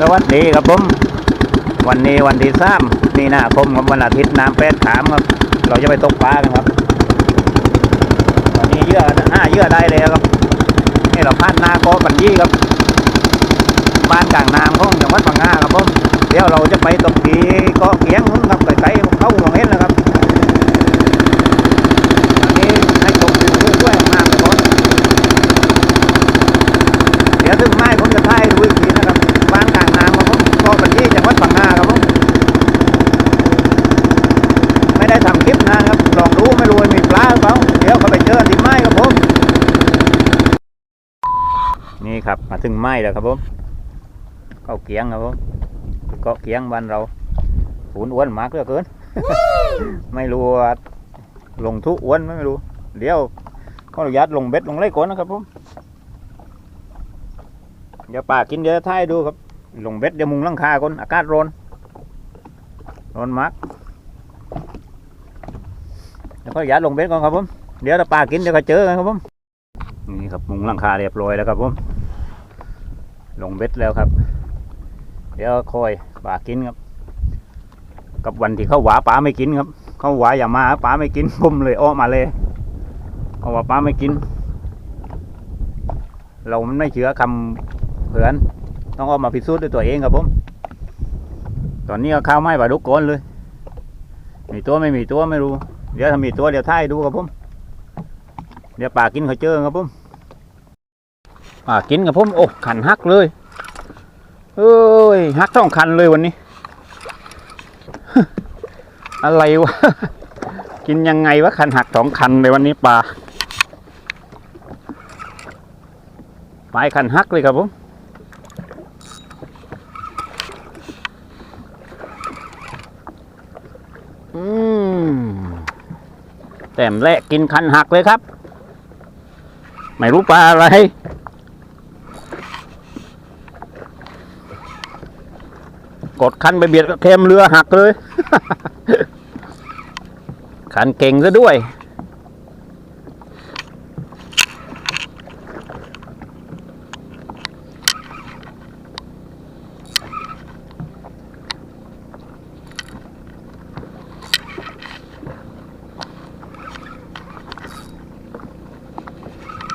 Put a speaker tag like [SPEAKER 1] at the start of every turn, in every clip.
[SPEAKER 1] สวัสดีครับผม วันนี้วันที่สามมีนาคมครับวันอาทิตย์น้ำแปดขามครับ เราจะไปตกปลากันครับวันนี้เยื่อห้าเยื่อได้เลยครับนี่เราพลาดนาโกบันยี่ครับ บ้านกลางน้ำของจังหวัดพังงาครับผมเดี๋ยวเราจะไปตกที่เกาะเกียงนู้นครับไกลๆเข้าหลวงเห็นนะครับอันนี้ให้ตกช่วยๆมากเลยครับเดี๋ยวถึงไม้ผมจะถ่ายดูอีกทีนะครับ บ้านกลางน้ำครับผมเกาะบันยี่จังหวัดพังงาครับผม ไม่ได้ทำคลิปนะครับลองดูไม่รู้ว่ามีปลาหรือเปล่าเดี๋ยวเขาไปเจอที่ไม้ครับผม นี่ ครับ มาถึงไม้แล้วครับผมเกาะเกียงครับผมเกาะเกียงบ้านเราฝูนอ้วนมากเหลือเกิน ไม่รู้ว่าลงทุกอ้วนไหมไม่รู้เดี๋ยวขออนุญาตลงเบ็ดลงไล่ก่อนนะครับผมเดี๋ยวป่ากินเดี๋ยวท้ายดูครับ ลงเบ็ดเดี๋ยวมุงหลังคาก่อนอากาศร้อนร้อนมากเดี๋ยวขออนุญาตลงเบ็ดก่อนครับผมเดี๋ยวถ้าปลากินเดี๋ยวก็เจอกันครับผมนี่ครับมุงหลังคาเรียบร้อยแล้วครับผม ลงเบ็ดแล้วครับ เดี๋ยวคอยปลากินครับ กับวันที่เขาหวาปลาไม่กินครับ เขาหวาอย่ามาปลาไม่กินผมเลยอ้อมาเลยเขาว่าปลาไม่กิน เรามันไม่เชื่อคำเผื่อน ต้องออกมาพิสูจน์ด้วยตัวเองครับผม ตอนนี้ก็ข้าวไม้ปลาดุกก้อนเลย มีตัวไม่มีตัวไม่รู้ เดี๋ยวถ้ามีตัวเดี๋ยวท้ายดูครับผม เดี๋ยวป่ากินเขาเจอครับผม ป่ากินครับผมโอ้ขันหักเลยเอ้ยหักสองคันเลยวันนี้ อะไรวะ กินยังไงวะคันหักสองคันเลยวันนี้ปลาปลายคันหักเลยครับผมอืมแต้มแรกกินคันหักเลยครับ ไม่รู้ปลาอะไร กดคันไปเบียดกับเค็มเรือหักเลย คันเก่งซะด้วย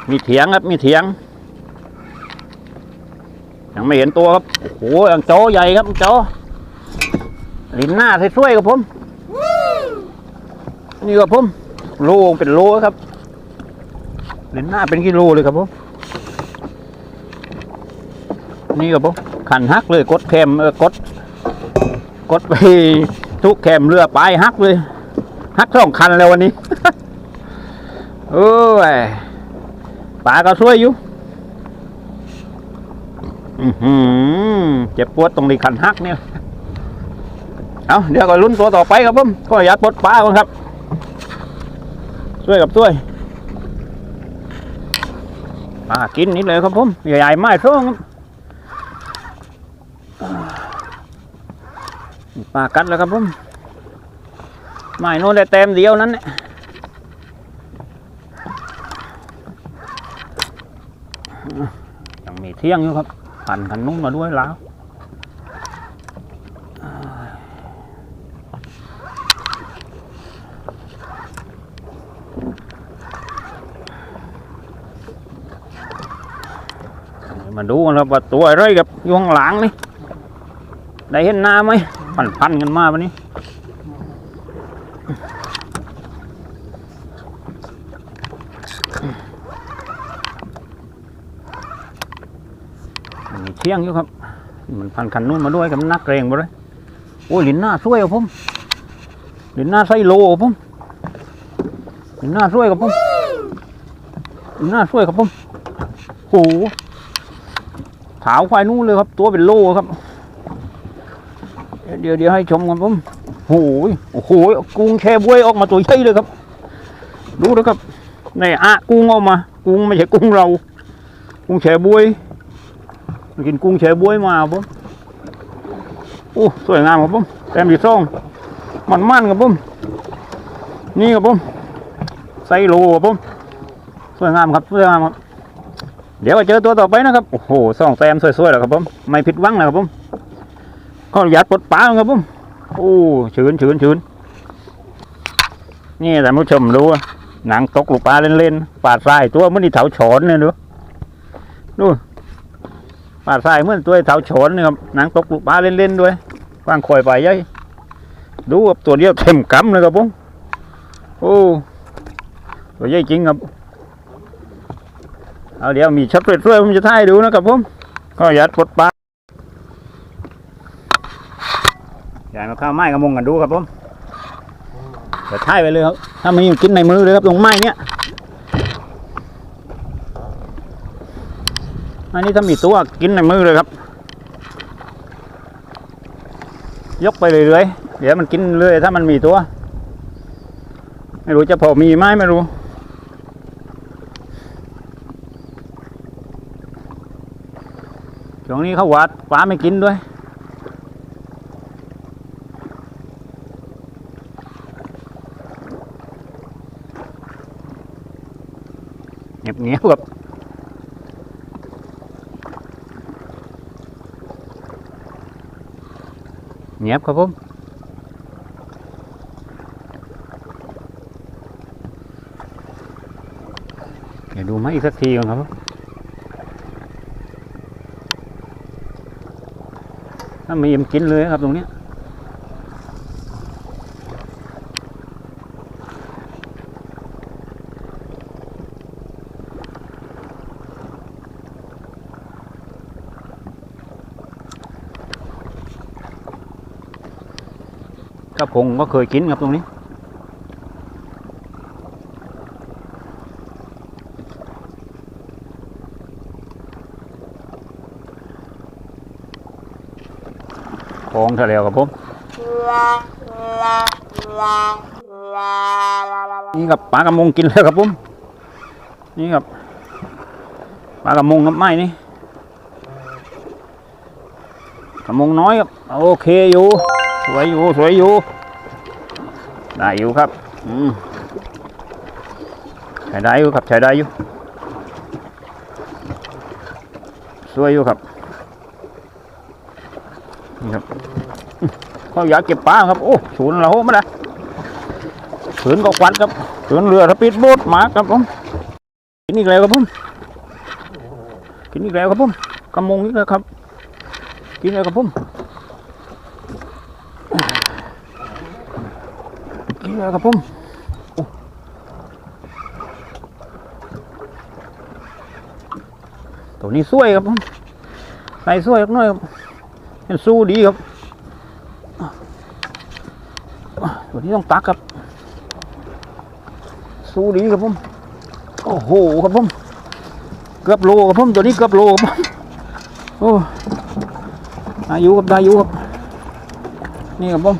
[SPEAKER 1] มีเถียงครับ มีเถียง ไม่เห็นตัวครับโอ้โหอังโจใหญ่ครับอังโจลิ้นหน้าสวยๆครับผม นี่ครับผมโลเป็นโลครับลิ้นหน้าเป็นกิโลเลยครับผมนี่ครับผมขันฮักเลยกดแคมเออกด กดไปทุกแคมเรือปลายฮักเลยฮักสองคันแล้ววันนี้โอ้ยปลาก็ช่วยอยู่ เจ็บปวดตรงนี้ขันหักเนี่ยเอาเดี๋ยวก็ลุ้นตัวต่อไปครับผมก็ย่าปลดปลาก่อนครับ ช่วยกับช่วยปลากินนี่เลยครับผมใหญ่ๆไม้ช่องครับปลากัดแล้วครับผมไม้โน้นได้เต็มเดียวนั้นเนี่ยยังมีเที่ยงอยู่ครับ ผ่นขันนุ่มมาด้วยแล้วมาดูกันครับว่าตัวอะไรกับอยู่ข้างหลังนี่ ได้เห็นหน้าไหมพันพันกันมาวันนี้ เที่ยงอยู่ครับ มันพันคันนู้นมาด้วยกับนักเรงมาเลยโอ้ยลินหน้าช่วยครับผมลินหน้าไส้โลครับผมลินหน้าช่วยครับผมลินหน้าช่วยครับผมโหขาวควายนู้นเลยครับ ตัวเป็นโลครับ เดี๋ยวเดี๋ยวให้ชมกันผมโอ้ยโอ้โหกุ้งแช่บวยออกมาตัวใหญ่เลยครับ ดูนะครับในอะกุ้งออกมา กุ้งไม่ใช่กุ้งเรา กุ้งแช่บวย กินกุ้งแช่บวยมาครับผมโอ้สวยงามครับผมแต้มดีซ่องมันมันครับผมนี่ครับผมไซโลครับผมสวยงามครับสวยงามครับเดี๋ยวไปเจอตัวต่อไปนะครับโอ้โหสองแต้มสวยๆแล้วครับผมไม่ผิดหวังนะครับผมก็หยัดปลดปลาครับผมโอ้ชื้นชื้นชื้นนี่แต่านผู้ชมรู้หนังตกลูกปลาเล่นๆปลาทรายตัวมันนี่เถาฉอนเนี่ยดูดู ปลาทรายเหมือนตัวเถาฉนเนี่ยครับหนังตกลูกปลาเล่นๆด้วยกว้างข่อยไปยัยดูครับตัวเดียวเต็มกำเลยครับผมโอ้ตัวใหญ่จริงครับเอาเดี๋ยวมีช็อตเรื่อยผมจะถ่ายดูนะครับผมก็ยัดปลดปลาอยากมาข้าวไม้กระมงกันดูครับผมเดี๋ยวท้ายไปเลยครับถ้ามีกินในมือเลยครับตรงไม้เนี้ย อันนี้ถ้ามีตัวกินในมือเลยครับ ยกไปเรื่อยๆเดี๋ยวมันกินเรื่อยถ้ามันมีตัว ไม่รู้จะพอมีไหมไม่รู้ช่วงนี้เขาหวาดปลาไม่กินด้วย เงียบเงียบแบบเงียบครับผมเดี๋ยวดูมาอีกสักทีก่อนครับมถ้ามีมกินเลยครับตรงนี้ ยกระพงก็เคยกินครับตรงนี้คองทะเลครับผมนี่ครับปลากระมงกินแล้วครับผมนี่ครับปลากระมงครับไม้นี่กระมงน้อยครับโอเคอยู่สวยอยู่สวยอยู่ ได้อยู่ครับอืมใช้ได้อยู่ครับใช้ได้อยู่สวยอยู่ครับนี่ครับเขาอยากเก็บปลาครับโอ้ศูนย์เราไม่ได้ขืนก็ควันครับขืนเรือสปีดโบ๊ทมาครับผมกินอีกแล้วครับผมกินอีกแล้วครับผมกำมงอีกแล้วครับ กินแล้วครับผม กินแล้วครับผมตัวนี้สวยครับผมใส่สวยสักหน่อยครับเป็นสู้ดีครับ ตัวนี้ต้องตักครับ สู้ดีครับผมโอ้โหครับผมเกือบโลครับผมตัวนี้เกือบโลครับผมโอ้อายุครับได้อายุครับนี่ครับผม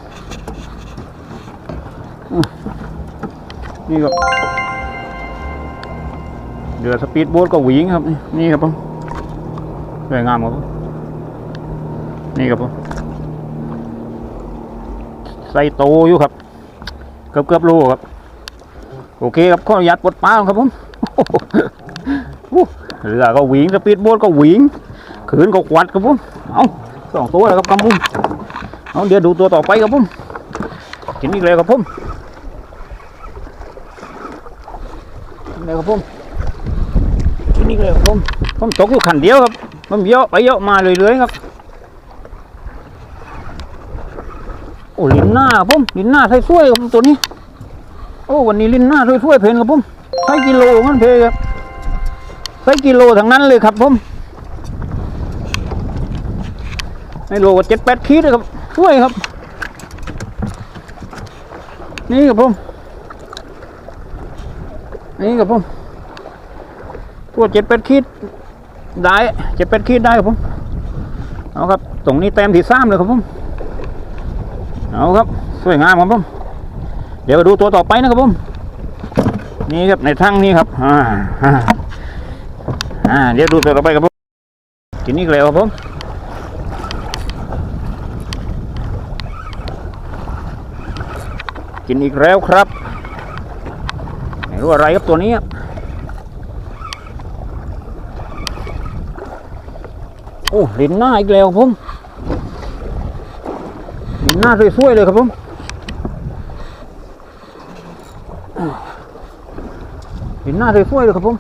[SPEAKER 1] อืม นี่ครับเรือสปีดโบ๊ทก็หวิงครับ นี่ครับผมสวยงามครับนี่ครับผมใส่โตอยู่ครับ เกือบเกือบโลครับ โอเคครับขออนุญาตปลดปลาครับผมเรือก็หวิงสปีดโบ๊ทก็หวิงขืนก็ควัดครับผมเอาสองตัวแล้วครับกำบุ้มเอาเดี๋ยวดูตัวต่อไปครับผมกินอีกแล้วครับผม กินแล้วครับผมกินอีกแล้วครับผมผมตกอยู่ขันเดียวครับผมเยอะไปเยอะมาเรื่อยๆครับโอ้ลิ้นหน้าครับผมลิ้นหน้าใส่ถ้วยครับตัวนี้ โอ้วันนี้ลิ้นหน้าถ้วยถ้วยเพนครับผมใส่กิโลงั้นเพครับใส่กิโลทั้งนั้นเลยครับผมไม่โลว่าเจ็ดแปดขีดเลยครับถ้วยครับ นี่ครับผม นี่ครับผมตัวเจ็ดแปดขีดได้เจ็ดแปดขีดได้ครับผมเอาครับตรงนี้แต้มที่สามเลยครับผมเอาครับสวยงามครับผมเดี๋ยวดูตัวต่อไปนะครับผมนี่ครับในทั้งนี้ครับอ่าอ่าเดี๋ยวดูตัวต่อไปครับผมกินอีกแล้วครับผมกินอีกแล้วครับ รู้อะไรครับตัวนี้ครับโอ้ลินหน้าอีกแล้วครับผมหน้าสวยๆเลยครับผมลินหน้าสวยๆเลยครับผม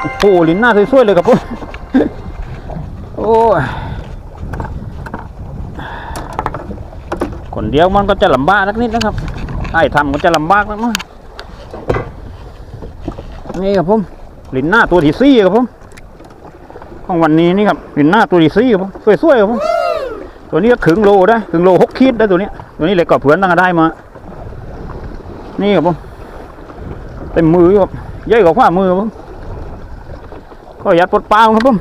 [SPEAKER 1] โอ้โหลินหน้าสวยๆเลยครับผมโอ้คนเดียวมันก็จะลำบากสักนิดนะครับไอ้ทำก็จะลำบากนักหน้อย นี่ครับผมลินหน้าตัวที่สี่ครับผมของวันนี้นี่ครับลินหน้าตัวที่สี่ครับผมสวยๆครับผมตัวนี้ก็ขึงโลได้ขึงโลหกขีดได้ตัวนี้ตัวนี้เหล็กกรอบเผือนตั้งแต่ได้มา นี่ครับผมเต็มมือครับใหญ่กว่าฝ่ามือครับผมก็ยัดปลดเปล่าครับผม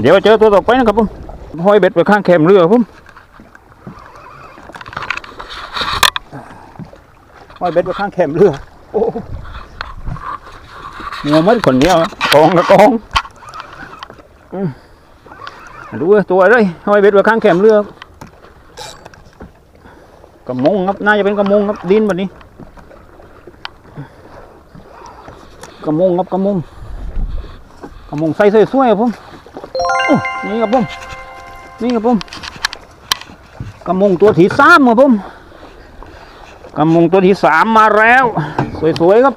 [SPEAKER 1] เดี๋ยวเจอตัวต่อไปนะครับผมห้อยเบ็ดไปข้างแคมเรือครับผมห้อยเบ็ดไปข้างแคมเรือโอ้ โหมัวมัดคนเดียวอะกองกับกองอืมดูเว้ยตัวอะไรห้อยเบ็ดไปข้างแคมเรือกระมงครับน่าจะเป็นกระมงครับดินแบบนี้กระมงครับกระมงกระมงใส่สวยๆครับผมโอ้นี่ครับผมนี่ครับผมกระมงตัวที่สามครับผมกระมงตัวที่สามมาแล้ว สวยๆครับ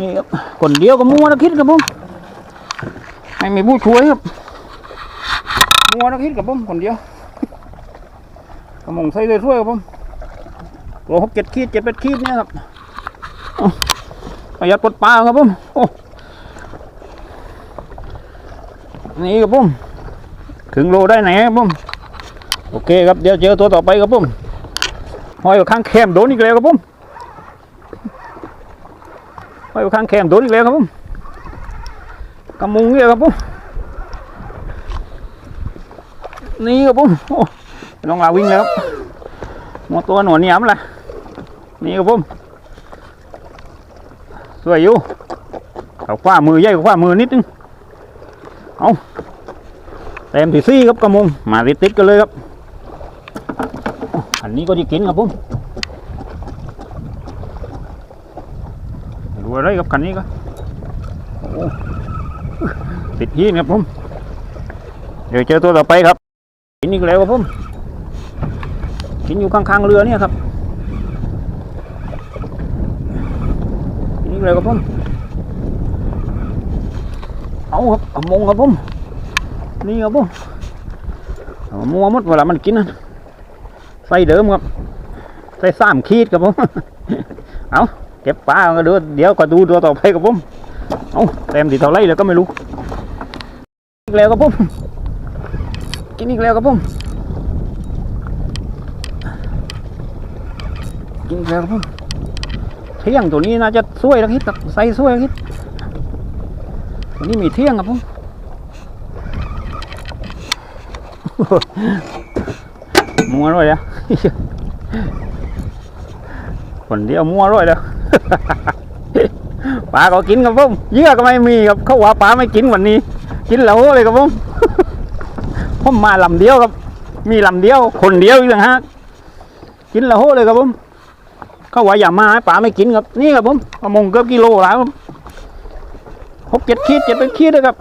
[SPEAKER 1] นี่ครับคนเดียวก็มัวนักคิดครับผมไม่มีผู้ช่วยครับมัวนักคิดครับผมคนเดียวกระมงใส่เลยถ้วยครับผมตัวหกเจ็ดขีดเจ็ดแปดขีดเนี่ยครับประหยัดปลดปลาครับผมโอ้นี่ครับผมถึงโลได้ไหนครับผมโอเคครับเดี๋ยวเจอตัวต่อไปครับผมห้อยอยู่ข้างแคมโดนอีกแล้วครับผม ห้อยู่ข้างแคมโดนอีกแล้วครับผมกระมงเนี่ยครับผมนี่ครับผมโอ้น้องลาวิ่งแล้วครับมอตัวหนวดเหนียมละนี่ครับผมสวยอยู่เอาขว้ามือใหญ่กว่าขว้ามือนิดนึงเอาเต็มที่ซี่ครับกระมงมาติดติดกันเลยครับ อันนี้ก็จะกินครับผม ดูอะไรครับคันนี้ก็ติดหินครับผม เดี๋ยวเจอตัวต่อไปครับกินอีกแล้วครับผมกินอยู่ข้างๆเรือเนี่ยครับกินอีกแล้วครับผมเอาครับเอามงครับผมนี่ครับผมมัวมดเวลามันกินนะใส่เดิมครับ ใส่สามขีดครับผมเอา เก็บปลาก็เดี๋ยวเดี๋ยวก็ดูตัวต่อไปครับผมเอาเต็มที่เท่าไรเลยก็ไม่รู้อีกแล้วครับผมกินอีกแล้วครับผมกินอีกแล้วครับผมเที่ยงตัวนี้น่าจะช่วยแล้วคิดครับใส่ช่วยแล้วคิดตัวนี้มีเที่ยงครับผมมัวร้อยแล้วคนเดียวมัวร้อยแล้ว ปลาก็กินครับผมเยื่อก็ไม่มีครับเขาว่าปลาไม่กินวันนี้ กินแล้วเลยครับผมผมมาลำเดียวครับ มีลำเดียว คนเดียวอีกต่างหากกินแล้วเลยครับผมเขาว่าอย่ามาให้ป๋าไม่กินครับนี่ครับผมมะมงเกือบกิโลแล้วครบหกเจ็ดขีดเจ็ดเป็นขีดเลยครับ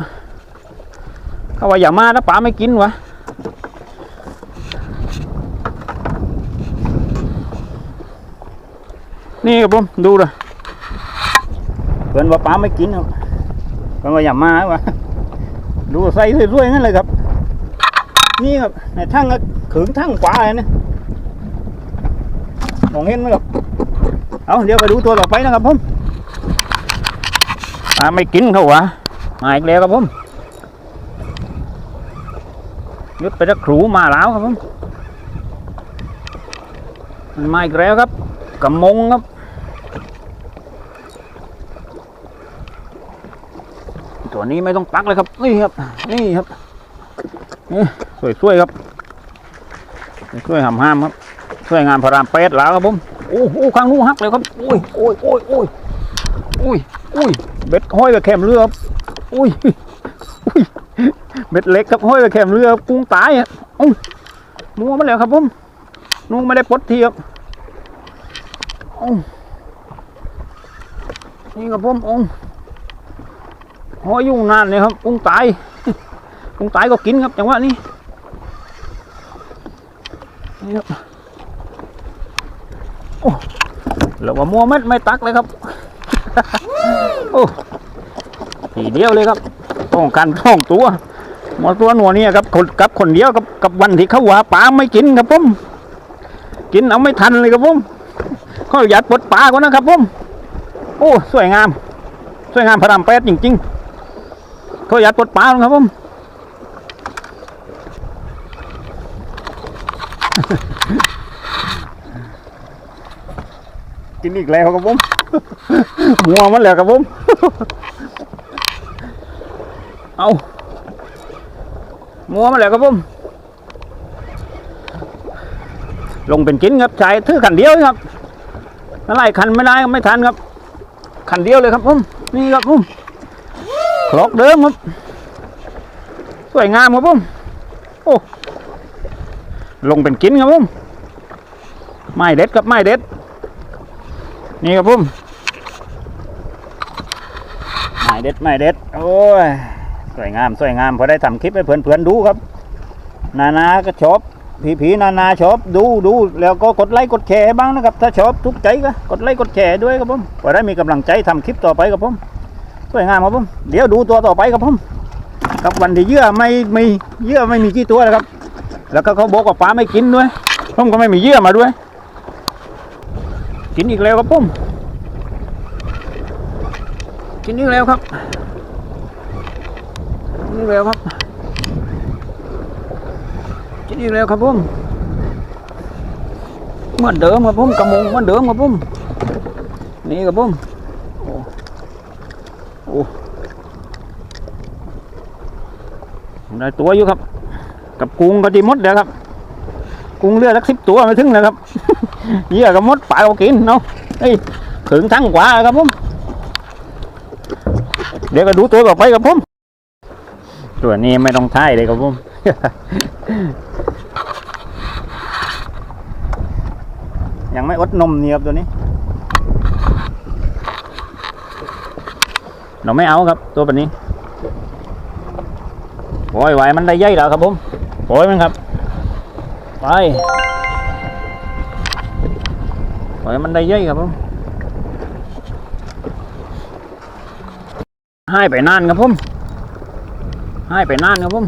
[SPEAKER 1] เขาว่าอย่ามาถ้าป๋าไม่กินวะ นี่ครับผมดูเลยเพื่อนว่าป๋าไม่กินครับเพื่อนว่าอย่ามาวะดูใส่สวยๆงั้นเลยครับ นี่ครับในทั้งก็ขึงทั้งขวาเลยนะมองเห็นไหมครับเอาเดี๋ยวไปดูตัวต่อไปนะครับผมปลาไม่กินเขาวะมาอีกแล้วครับผมยึดไปตะครูมาแล้วครับผมมันมาอีกแล้วครับ กำมงครับ ตัวนี้ไม่ต้องตักเลยครับ นี่ครับ นี่ครับนี่สวยๆครับสวยๆหำๆครับสวยงามพระรามแปดแล้วครับผมโอ้โหข้างนู้นหักเลยครับโอ้ยโอ้ยโอ้ยโอ้ยโอ้ยโอ้ยเบ็ดห้อยกับแคมเรือครับโอ้ยโอ้ยเบ็ดเล็กครับห้อยกับแคมเรือกุ้งตายอะโอ้ยมัวมาแล้วครับผมนุ่งไม่ได้ปลดทีครับ อ้นี่ครับผมอ้ห้อยยุ่งนานเลยครับกุ้งตายกุ้งตายก็กินครับจังหวะนี้นี่ครับโอ้แล้วว่ามัวเม็ดไม่ตักเลยครับโอ้ทีเดียวเลยครับต้องการท่องตัวหมดตัวหนัวนี่ครับคนกับคนเดียวกับกับวันที่เขาว่าปลาไม่กินครับผมกินเอาไม่ทันเลยครับผม ขาอยากปลดปลาก่อนนะครับผมโอ้สวยงาม สวยงามพระรามแปดจริงๆเขาอยากปลดปลาครับผมกินอีกแล้วครับผมมัวมันแล้วครับผมเอามัวมันแล้วครับผมลงเป็นกินครับชายถือขันเดียวครับอะ ไรขันไม่ได้ไม่ทันครับขันเดียวเลยครับผมนี่ครับผมคลอกเดิมครับ สวยงามครับผมโอ้ลงเป็นกินครับผมไม่เด็ดครับไม่เด็ด นี่ครับผมไม่เด็ดไม่เด็ด โอ้ยสวยงามสวยงามพอได้ทำคลิปให้เพื่อนๆดูครับ นานาก็ชอบ ผีผีๆนานาชอบดูดูแล้วก็กดไลค์กดแชร์บ้างนะครับ ถ้าชอบทุกใจก็กดไลค์กดแชร์ด้วยครับผมพอได้มีกำลังใจทำคลิปต่อไปครับผมสวยงามครับผมเดี๋ยวดูตัวต่อไปครับผมกับวันที่เยื่อไม่ไม่เยื่อไม่มีกี่ตัวนะครับ แล้วก็เขาบอกว่าปลาไม่กินด้วยผมก็ไม่มีเยื่อมาด้วย กินอีกแล้วครับผมกินอีกแล้วครับกินอีกแล้วครับ อีกแล้วครับผมเหมือนเดิมครับผมกระมงเหมือนเดิมครับผมนี่ครับผมโอ้โอ้ได้ตัวอยู่ครับ กับกุ้งก็ดีมดแล้วครับ กุ้งเลือดสักสิบตัวไม่ถึงเลยครับเยื่อก็หมดปลาก็กินเนาะเฮ้ยถึงทั้งกว่าครับผมเดี๋ยวก็ดูตัวต่อไปครับผม ตัวนี้ไม่ต้องท้ายเลยครับผม ยังไม่อดนมเนี่ครับตัวนี้ เราไม่เอาครับตัวแบบนี้ปล่อยไว้มันได้ใหญ่แล้วครับผมปล่อยมันครับไปปล่อยมันได้เยอะครับผมให้ไปนานครับผมให้ไปนานครับผม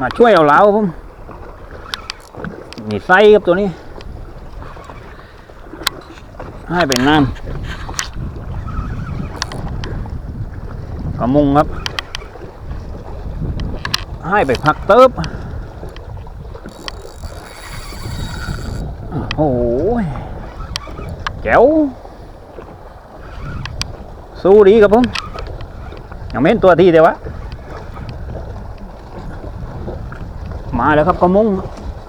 [SPEAKER 1] มาช่วยเอาแล้วครับผม นี่ไส้ครับตัวนี้ ให้ไปนานกระมุงครับ ให้ไปพักเติบโอ้โหแจ๋วสู้ดีครับผมยังไม่เห็นตัวทีเดียววะมาแล้วครับกระมุง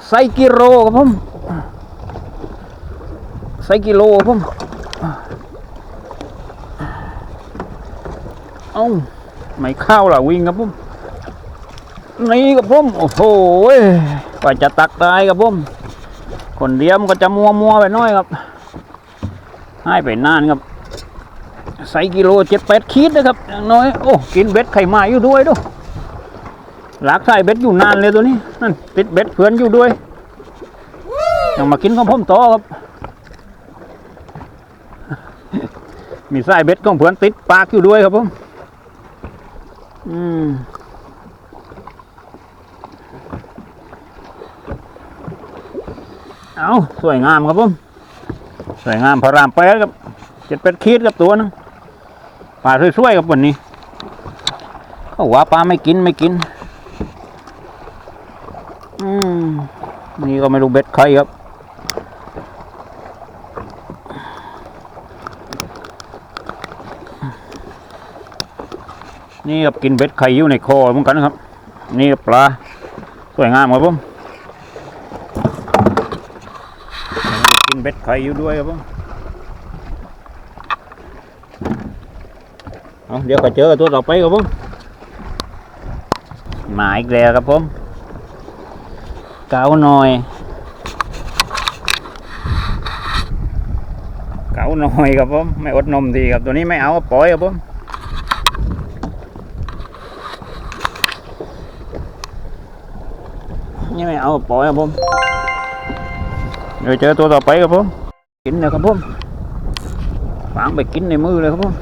[SPEAKER 1] ไซกิโลครับผมไซกิโลครับผมเอ้าไม่เข้าล่ะวิ่งครับผมนี่ครับผมโอ้โหกว่าจะตักได้ครับผมคนเดียวมันก็จะมัวมัวไปน้อยครับให้ไปนานครับใส่กิโลเจ็ดแปดขีดนะครับอย่างน้อยโอ้กินเบ็ดไข่มาอยู่ด้วยดู หลากใส่เบ็ดอยู่นานเลยตัวนี้นั่นติดเบ็ดเพื่อนอยู่ด้วยยังมากินของผมต่อครับ มีสายเบ็ดของเพื่อนติดปากอยู่ด้วยครับผมอืมเอาสวยงามครับผมสวยงามพระรามแปดครับเจ็ดเป็ดขีดกับตัวนึงปลาสวยๆครับวันนี้เขาว่าปลาไม่กินไม่กิน นี่ก็ไม่รู้เบ็ดใครครับ นี่ครับกินเบ็ดไข่อยู่ในคอเหมือนกันนะครับ นี่ครับปลาสวยงามครับผมกินเบ็ดไข่อยู่ด้วยครับผมเอาเดี๋ยวก็เจอตัวต่อไปครับผมมาอีกแล้วครับผม เกาหน่อยเกาหน่อยครับผมไม่อดนมทีครับตัวนี้ไม่เอาปล่อยครับผมอืนี่ไม่เอาปล่อยครับผมเดี๋ยวเจอตัวต่อไปครับผมกินเลยครับผมฝังไปกินในมือเลยครับผม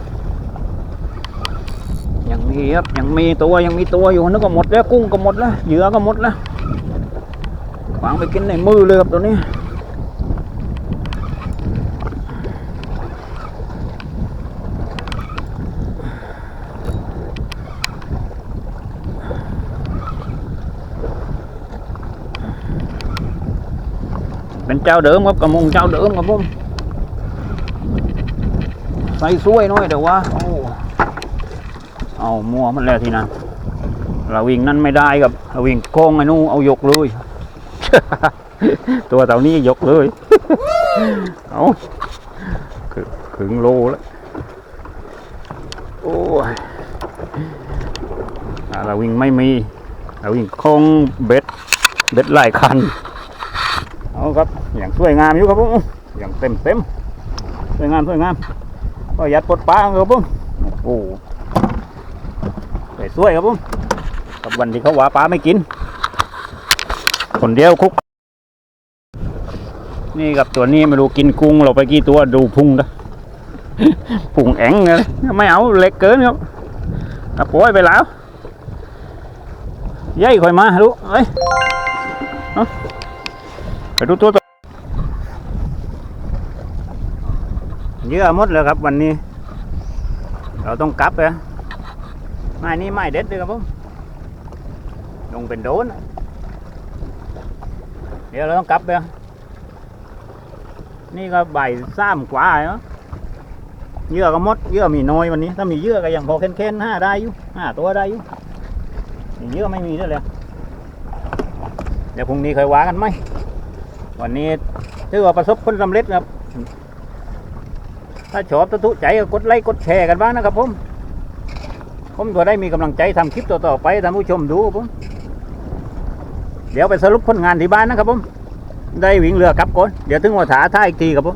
[SPEAKER 1] ยังมีครับยังมีตัวยังมีตัวอยู่นึกก็หมดแล้วกุ้งก็หมดแล้วเหยื่อก็หมดแล้ว ฝังไปกินในมือเลยครับตัวนี้เป็นเจ้าเดิมครับกระมงเจ้าเดิมครับผมใส่ช่วยหน้อยเดี๋ยวว่าโอ้เอามัวมันแล้วทีนั้นเราวิ่งนั่นไม่ได้ครับเราวิ่งโค้งไอ้นู่เอายกเลย ตัวเต่านี้ยกเลย เอาคือขึงโลแล้ว โอ้ยอ่าเราวิ่งไม่มี เราวิ่งโค้งเบ็ด เบ็ดหลายคัน เอาครับ อย่างสวยงามอยู่ครับผม อย่างเต็มเต็มสวยงามสวยงามก็ยัดปลดปลาครับผมโอ้โหสวยสวยครับผมกับวันที่เขาว่าปลาไม่กิน คนเดียวคุก นี่กับตัวนี้ไม่รู้กินกุ้งเราไปกี่ตัวดูพุงนะพุงแองเลยไม่เอาเล็กเกินครับเอาปล่อยไปแล้วยัยคอยมาลูกเอ้ยเอาไปดูตัวต่อเยอะหมดเลยครับวันนี้ เราต้องกลับเลยไม้นี้ไม้เด็ดเลยครับผมลงเป็นโดน เดี๋ยวเราต้องกลับเลยนี่ก็ใบายสามกว่าเนาะเยื่อก็มดเยื่อมีน้อยวันนี้ ถ้ามีเยื่อก็ยังพอเค้นๆห้าได้อยู่ห้าตัวได้อยู่เยื่อไม่มีด้วยเลยเดี๋ยวพรุ่งนี้เคยว่ากันไหมวันนี้ถือว่าประสบผลสำเร็จครับ ถ้าชอบถ้าทุใจก็กดไลค์กดแชร์กันบ้างนะครับผม ผมตัวได้มีกำลังใจทำคลิปต่อๆไปท่านผู้ชมดูครับผม ดี๋ยวไปสรุปผลงานที่บ้านนะครับผมได้วิ่งเรือกลับก่อนเดี๋ยวถึงหัวถาท่าอีกทีครับผม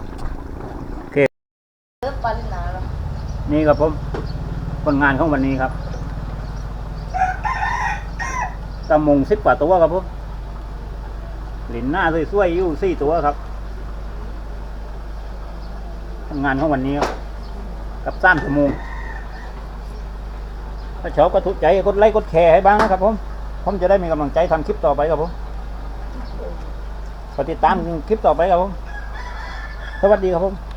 [SPEAKER 2] เลิกปลาลินาแล้ว
[SPEAKER 1] นี่ครับผมผลงานของวันนี้ครับตะมงสิบกว่าตัวครับผมหลินหน้าสวยๆอยู่สี่ตัวครับผลงานของวันนี้ครับกับสามชั่วโมงถ้าชอบก็ทุกใจกดไลค์กดแชร์ให้บ้างนะครับผม ผมจะได้มีกำลังใจทำคลิปต่อไปครับผมกดติดตามคลิปต่อไปครับผม สวัสดีครับผม